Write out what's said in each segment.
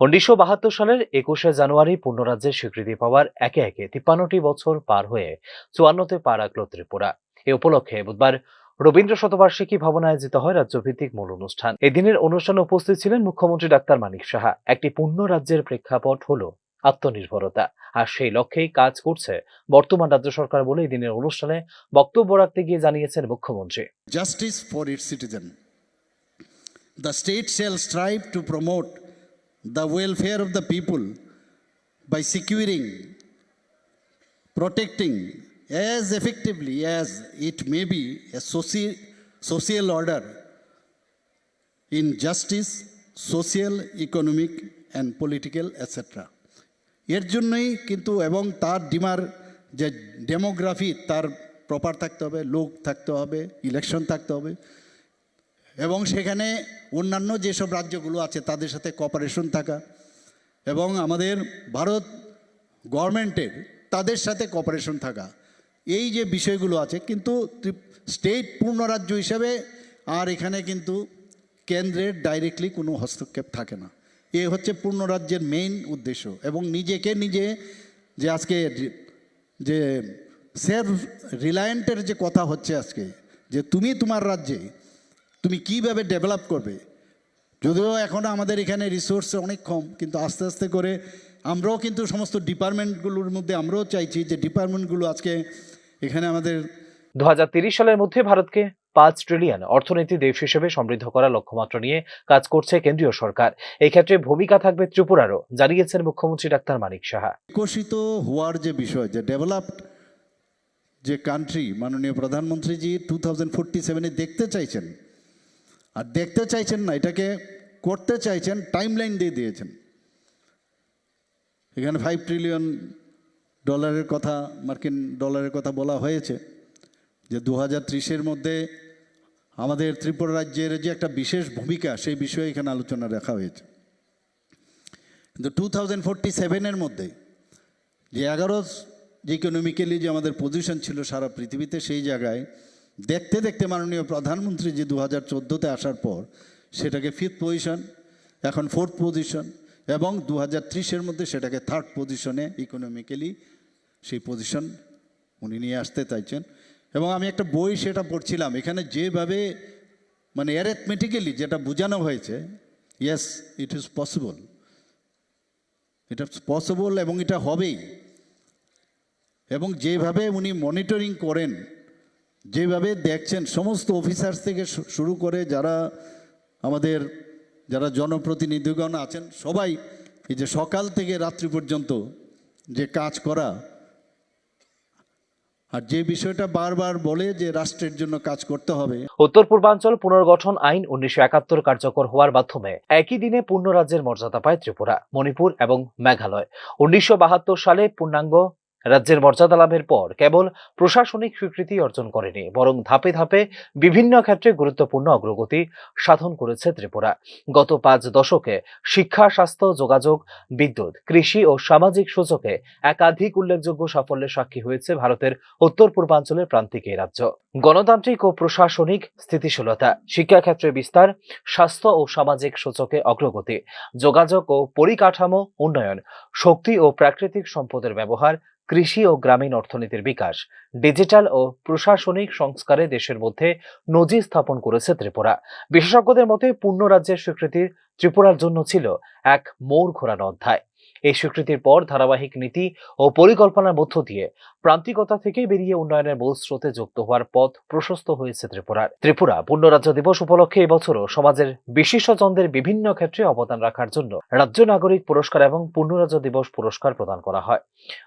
উনিশশো বাহাত্তর সালের একুশে জানুয়ারি পূর্ণরাজ্যের স্বীকৃতি পাওয়ার একে একে তিপ্পান্নটি বছর পার হয়ে চুয়ান্নতে পা রাখল ত্রিপুরা। এ উপলক্ষে বুধবার রবীন্দ্র শতবার্ষিকী ভবনে আয়োজিত হয় রাজ্যভিত্তিক মূল অনুষ্ঠান। এদিনের অনুষ্ঠানে উপস্থিত ছিলেন মুখ্যমন্ত্রী ডাক্তার মানিক সাহা। একটি পূর্ণ রাজ্যের প্রেক্ষাপট হল আত্মনির্ভরতা। আর সেই লক্ষ্যেই কাজ করছে বর্তমান রাজ্য সরকার বলে এই দিনের অনুষ্ঠানে বক্তব্য রাখতে গিয়ে জানিয়েছেন মুখ্যমন্ত্রী। For its citizen. The state shall strive to promote the welfare of the people by securing, protecting as effectively as it may be a soci- social order in justice, social, economic and political etc. এর জন্যই কিন্তু এবং তার dimmer যে demography তার proper থাকতে হবে লোক থাকতে হবে ইলেকশন থাকতে হবে এবং সেখানে অন্যান্য যেসব রাজ্যগুলো আছে, তাদের সাথে কপারেশন থাকা এবং আমাদের ভারত গভর্নমেন্টের তাদের সাথে কপারেশন থাকা। এই যে বিষয়গুলো আছে, কিন্তু স্টেট পূর্ণ রাজ্য হিসেবে আর এখানে কিন্তু কেন্দ্রের ডাইরেক্টলি কোনো হস্তক্ষেপ থাকে না। এ হচ্ছে পূর্ণ রাজ্যের মেইন উদ্দেশ্য এবং নিজেকে নিজে যে আজকে যে সেলফ রিলায়েন্টের যে কথা হচ্ছে আজকে, যে তুমি তোমার রাজ্যে তুমি কীভাবে ডেভেলপ করবে? যদিও এখন আমাদের এখানে রিসোর্স অনেক কম কিন্তু আস্তে আস্তে করে আমরাও কিন্তু সমস্ত ডিপার্টমেন্টগুলোর মধ্যে আমরাও চাইছি যে ডিপার্টমেন্টগুলো আজকে এখানে আমাদের দু সালের মধ্যে ভারতকে পাঁচ ট্রিলিয়ন অর্থনীতি দেশ হিসেবে সমৃদ্ধ করার লক্ষ্যমাত্রা নিয়ে কাজ করছে কেন্দ্রীয় সরকার। এই ক্ষেত্রে ভূমিকা থাকবে ত্রিপুরারও জানিয়েছেন মুখ্যমন্ত্রী ডাক্তার মানিক সাহা। বিকশিত হওয়ার যে বিষয় যে ডেভেলপড যে কান্ট্রি মাননীয় প্রধানমন্ত্রীজি টু থাউজেন্ড ফোরটি সেভেনে দেখতে চাইছেন আর দেখতে চাইছেন না, এটাকে করতে চাইছেন টাইমলাইন দিয়ে দিয়েছেন। এখানে ফাইভ ট্রিলিয়ন ডলারের কথা, মার্কিন ডলারের কথা বলা হয়েছে যে দু হাজার ত্রিশের মধ্যে আমাদের ত্রিপুরা রাজ্যের যে একটা বিশেষ ভূমিকা, সেই বিষয়ে এখানে আলোচনা রাখা হয়েছে। কিন্তু টু থাউজেন্ড ফোরটি সেভেনের মধ্যে যে এগারো যে ইকোনমিক্যালি যে আমাদের পজিশন ছিল সারা পৃথিবীতে, সেই জায়গায় দেখতে দেখতে মাননীয় প্রধানমন্ত্রী যে দু হাজার চোদ্দোতে আসার পর সেটাকে ফিফথ পজিশন এখন ফোর্থ পজিশন এবং দু হাজার ত্রিশের মধ্যে সেটাকে থার্ড পজিশনে ইকোনমিক্যালি সেই পজিশন উনি নিয়ে আসতে চাইছেন। এবং আমি একটা বই সেটা পড়ছিলাম, এখানে যেভাবে মানে অ্যারেথমেটিক্যালি যেটা বোঝানো হয়েছে ইয়েস ইট ইজ পসিবল এটা পসিবল এবং এটা হবেই। এবং যেভাবে উনি মনিটরিং করেন যেভাবে দেখছেন, সমস্ত অফিসার্স থেকে শুরু করে যারা আমাদের, যারা জনপ্রতিনিধিগণ আছেন, সবাই এই যে সকাল থেকে রাত্রি পর্যন্ত যে কাজ করা, আর যে বিষয়টা বারবার বলে যে রাষ্ট্রের জন্য কাজ করতে হবে। উত্তর পূর্বাঞ্চল পুনর্গঠন আইন উনিশশো একাত্তর কার্যকর হওয়ার মাধ্যমে একই দিনে পূর্ণ রাজ্যের মর্যাদা পায় ত্রিপুরা, মণিপুর এবং মেঘালয়। উনিশশো বাহাত্তর সালে পূর্ণাঙ্গ রাজ্যের মর্যাদা লাভের পর কেবল প্রশাসনিক স্বীকৃতি অর্জন করেনি, বরং ধাপে ধাপে বিভিন্ন ক্ষেত্রে গুরুত্বপূর্ণ অগ্রগতি সাধন করেছে ত্রিপুরা। গত পাঁচ দশকে শিক্ষা, স্বাস্থ্য, যোগাযোগ, বিদ্যুৎ, কৃষি ও সামাজিক সূচকে একাধিক উল্লেখযোগ্য সাফল্যের সাক্ষী হয়েছে ভারতের উত্তর পূর্বাঞ্চলের প্রান্তিক এই রাজ্য। গণতান্ত্রিক ও প্রশাসনিক স্থিতিশীলতা, শিক্ষাক্ষেত্রে বিস্তার, স্বাস্থ্য ও সামাজিক সূচকে অগ্রগতি, যোগাযোগ ও পরিকাঠামো উন্নয়ন, শক্তি ও প্রাকৃতিক সম্পদের ব্যবহার কৃষি ও গ্রামীণ অর্থনীতির বিকাশ, ডিজিটাল ও প্রশাসনিক সংস্কারে দেশের মধ্যে নজির স্থাপন করেছে ত্রিপুরা। বিশেষজ্ঞদের মতে, পূর্ণ রাজ্যের স্বীকৃতির ত্রিপুরার জন্য ছিল এক মোড় ঘোরানো অধ্যায়। এই স্বীকৃতির পর ধারাবাহিক নীতি ও পরিকল্পনার মধ্য দিয়ে প্রান্তিকতা থেকে বেরিয়ে উন্নয়নের মূল স্রোতে যুক্ত হওয়ার পথ প্রশস্ত হয়েছে ত্রিপুরার। ত্রিপুরা পূর্ণরাজ্য দিবস উপলক্ষে এবছরও সমাজের বিশিষ্টজনদের বিভিন্ন ক্ষেত্রে অবদান রাখার জন্য রাজ্য নাগরিক পুরস্কার এবং পূর্ণরাজ্য দিবস পুরস্কার প্রদান করা হয়।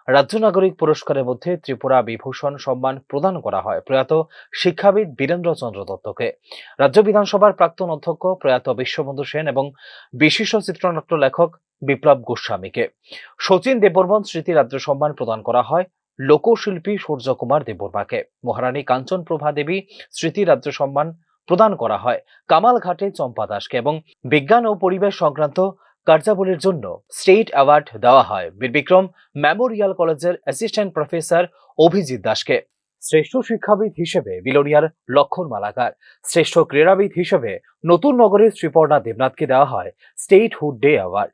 রাজ্য নাগরিক পুরস্কারের মধ্যে ত্রিপুরা বিভূষণ সম্মান প্রদান করা হয় প্রয়াত শিক্ষাবিদ বীরেন্দ্র চন্দ্র দত্তকে। রাজ্য বিধানসভার প্রাক্তন অধ্যক্ষ প্রয়াত বিশ্ববন্ধু সেন এবং বিশিষ্ট চিত্রনাট্য লেখক বিপ্লব গোস্বামীকে। শচীন দেববর্মন স্মৃতি রাজ্য সম্মান প্রদান করা হয় লোকশিল্পী সূর্যকুমার দেববর্মাকে। মহারানী কাঞ্চন প্রভা দেবী স্মৃতি রাজ্য সম্মান প্রদান করা হয় কামালঘাটে চম্পা দাসকে এবং বিজ্ঞান ও পরিবেশ সংক্রান্ত কার্যাবলীর জন্য স্টেট অ্যাওয়ার্ড দেওয়া হয়। বীর বিক্রম মেমোরিয়াল কলেজের অ্যাসিস্ট্যান্ট প্রফেসর অভিজিৎ দাসকে শ্রেষ্ঠ শিক্ষাবিদ হিসেবে বিলোনিয়ার লক্ষণ মালাকার শ্রেষ্ঠ ক্রীড়াবিদ হিসেবে নতুন নগরীর শ্রীপর্ণা দেবনাথকে দেওয়া হয় statehood day award.